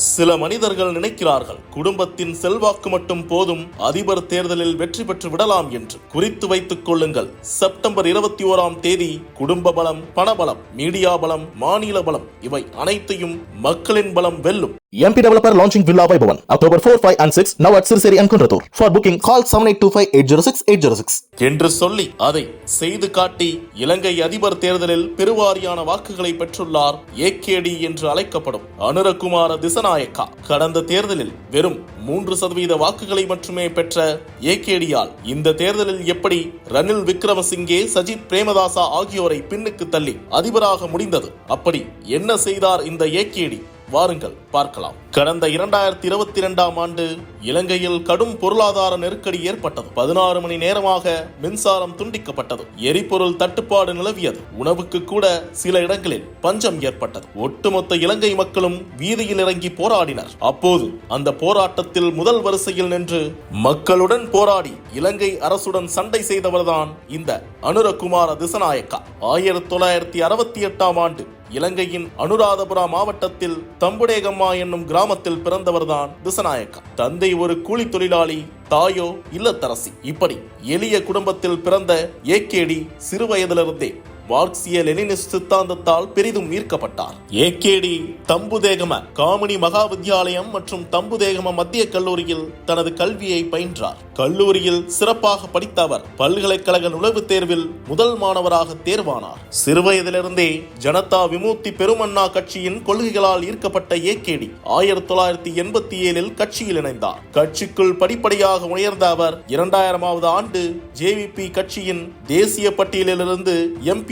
சில மனிதர்கள் நினைக்கிறார்கள் குடும்பத்தின் செல்வாக்கு மட்டும் போதும் அதிபர் தேர்தலில் வெற்றி பெற்று விடலாம் என்று. குறித்து வைத்துக் கொள்ளுங்கள். செப்டம்பர் இருபத்தி ஓராம் தேதி குடும்ப பலம் பணபலம் மீடியா பலம் மாநில பலம் இவை அனைத்தையும் மக்களின் பலம் வெல்லும். MP Developer launching Villa Vaibhavan October 4, 5 and 6 now at Sirseri and Kunratur. For booking call 7825-806-806. என்று சொல்லி அதை செய்து காட்டி இலங்கை அதிபர் தேர்தலில் பெருவாரியான வாக்குகளை பெற்றுள்ளார் ஏகேடி என்று அழைக்கப்படும் அனுரகுமார திசநாயக்கா கடந்த தேர்தலில் வெறும் மூன்று சதவீத வாக்குகளை மட்டுமே பெற்ற ஏகேடியால் இந்த தேர்தலில் எப்படி ரணில் விக்ரமசிங்கே சஜித் பிரேமதாசா ஆகியோரை பின்னுக்கு தள்ளி அதிபராக முடிந்தது அப்படி என்ன செய்தார் இந்த ஏகேடி வாருங்கள் பார்க்கலாம். கடந்த இரண்டாயிரத்தி இருபத்தி இரண்டாம் ஆண்டு இலங்கையில் கடும் பொருளாதார நெருக்கடி ஏற்பட்டது. பதினாறு மணி நேரமாக மின்சாரம் துண்டிக்கப்பட்டது. எரிபொருள் தட்டுப்பாடு நிலவியது. உணவுக்கு கூட சில இடங்களில் பஞ்சம் ஏற்பட்டது. ஒட்டுமொத்த இலங்கை மக்களும் வீதியில் இறங்கி போராடினர். அப்போது அந்த போராட்டத்தில் முதல் வரிசையில் நின்று மக்களுடன் போராடி இலங்கை அரசுடன் சண்டை செய்தவர்தான் இந்த அனுரகுமார திசநாயக்கா. ஆயிரத்தி தொள்ளாயிரத்தி அறுபத்தி எட்டாம் ஆண்டு இலங்கையின் அனுராதபுரா மாவட்டத்தில் தம்புடேகம்மா என்னும் கிராமத்தில் பிறந்தவர்தான் திசநாயக்கா. தந்தை ஒரு கூலி தொழிலாளி தாயோ இல்லத்தரசி. இப்படி எளிய குடும்பத்தில் பிறந்த ஏகேடி சிறுவயதிலிருந்தே மார்க்சிய லெனினிஸ்ட் சித்தாந்தத்தால் பெரிதும் ஈர்க்கப்பட்டார். ஏகேடி தம்புதேகம காமினி மகா வித்யாலயம் மற்றும் தம்புதேகம மத்திய கல்லூரியில் தனது கல்வியை பயின்றார். கல்லூரியில் சிறப்பாக படித்த அவர் பல்கலைக்கழக நுழைவுத் தேர்வில் முதல் மாணவராக தேர்வானார். சிறுவயதிலிருந்தே ஜனதா விமுக்தி பெருமன்னா கட்சியின் கொள்கைகளால் ஈர்க்கப்பட்ட ஏகேடி ஆயிரத்தி தொள்ளாயிரத்தி எண்பத்தி ஏழில் கட்சியில் இணைந்தார். கட்சிக்குள் படிப்படியாக உயர்ந்த அவர் இரண்டாயிரமாவது ஆண்டு ஜேவிபி கட்சியின் தேசிய பட்டியலிலிருந்து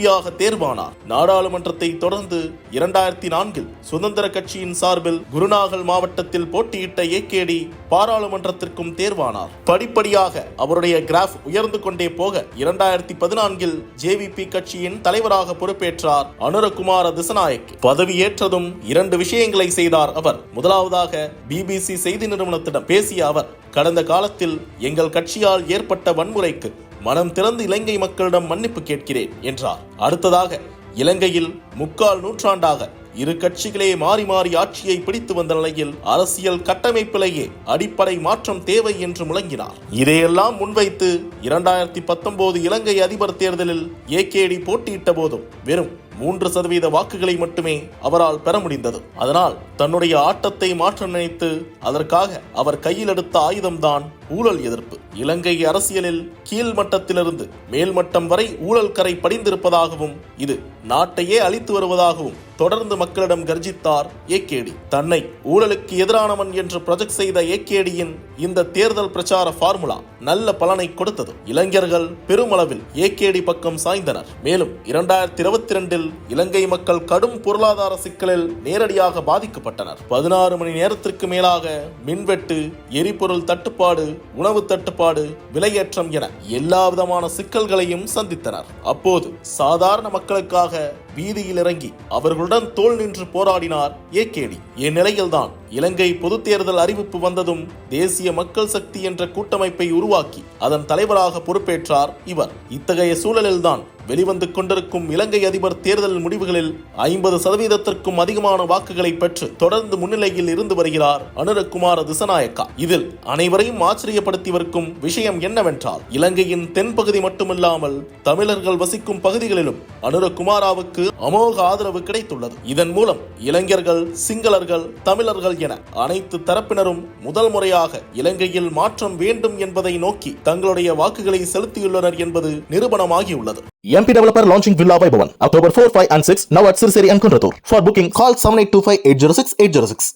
எம்பியாக தேர்வானார். நாடாளுமன்றத்தை தொடர்ந்து இரண்டாயிரத்தி நான்கில் சுதந்திர கட்சியின் சார்பில் குருநாகல் மாவட்டத்தில் போட்டியிட்ட ஏகேடி பாராளுமன்றத்திற்கும் தேர்வானார். படிப்படியாக அவருடைய கிராஃப் உயர்ந்து கொண்டே போக இரண்டாயிரத்தி பதினான்கில் ஜேவிபி கட்சியின் தலைவராக பொறுப்பேற்றார் அனுரகுமார திசநாயக். பதவியேற்றதும் இரண்டு விஷயங்களை செய்தார் அவர். முதலாவதாக பிபிசி செய்தி நிறுவனத்திடம் பேசிய அவர் கடந்த காலத்தில் எங்கள் கட்சியால் ஏற்பட்ட வன்முறைக்கு மனம் திறந்து இலங்கை மக்களிடம் மன்னிப்பு கேட்கிறேன் என்றார். அடுத்ததாக இலங்கையில் முக்கால் நூற்றாண்டாக இரு கட்சிகளே மாறி மாறி ஆட்சியை பிடித்து வந்த நிலையில் அரசியல் கட்டமைப்பிலேயே அடிப்படை மாற்றம் தேவை என்று முழங்கினார். இதையெல்லாம் முன்வைத்து இரண்டாயிரத்தி பத்தொன்பது இலங்கை அதிபர் தேர்தலில் ஏகேடி போட்டியிட்ட போதும் வெறும் மூன்று சதவீத வாக்குகளை மட்டுமே அவரால் பெற முடிந்தது. அதனால் தன்னுடைய ஆட்டத்தை மாற்ற நினைத்து அதற்காக அவர் கையில் எடுத்த ஆயுதம்தான் ஊழல் எதிர்ப்பு. இலங்கை அரசியலில் கீழ்மட்டத்திலிருந்து மேல்மட்டம் வரை ஊழல் கரை படிந்திருப்பதாகவும் இது நாட்டையே அழித்து வருவதாகவும் தொடர்ந்து மக்களிடம் கர்ஜித்தார் ஏகேடி. தன்னை ஊழலுக்கு எதிரானவன் என்று ப்ரொஜெக்ட் செய்த ஏகேடியின் இந்த தேர்தல் பிரச்சார ஃபார்முலா நல்ல பலனை கொடுத்தது. இளைஞர்கள் பெருமளவில் ஏகேடி பக்கம் சாய்ந்தனர். மேலும் இரண்டாயிரத்தி இருபத்தி இரண்டில் இலங்கை மக்கள் கடும் பொருளாதார சிக்கலில் நேரடியாக பாதிக்கப்பட்டனர். பதினாறு மணி நேரத்திற்கு மேலாக மின்வெட்டு எரிபொருள் தட்டுப்பாடு உணவு தட்டுப்பாடு விலையேற்றம் என எல்லா விதமான சிக்கல்களையும் சந்தித்தனர். அப்போது சாதாரண மக்களுக்காக வீதியில் இறங்கி அவர்களுடன் தோள் நின்று போராடினார் ஏகேடி. இந்நிலையில்தான் இலங்கை பொதுத் தேர்தல் அறிவிப்பு வந்ததும் தேசிய மக்கள் சக்தி என்ற கூட்டமைப்பை உருவாக்கி அதன் தலைவராக பொறுப்பேற்றார் இவர். இத்தகைய சூழலில்தான் வெளிவந்து கொண்டிருக்கும் இலங்கை அதிபர் தேர்தல் முடிவுகளில் ஐம்பது சதவீதத்திற்கும் அதிகமான வாக்குகளை பெற்று தொடர்ந்து முன்னிலையில் இருந்து வருகிறார் அனுரகுமார திசநாயக்கா. இதில் அனைவரையும் ஆச்சரியப்படுத்தியிருக்கும் விஷயம் என்னவென்றால் இலங்கையின் தென்பகுதி மட்டுமில்லாமல் தமிழர்கள் வசிக்கும் பகுதிகளிலும் அனுரகுமாராவுக்கு அமோக ஆதரவு கிடைத்துள்ளது இதன் மூலம் இளைஞர்கள் சிங்களர்கள் தமிழர்கள் என அனைத்து தரப்பினரும் முதல் முறையாக இலங்கையில் மாற்றம் வேண்டும் என்பதை நோக்கி தங்களுடைய வாக்குகளை செலுத்தியுள்ளனர் என்பது நிரூபணமாகியுள்ளது MP Developer launching Villa Vaibhavan October 4, 5 and 6 now at Sirseri and Kunratur. For booking call 7825-806-806.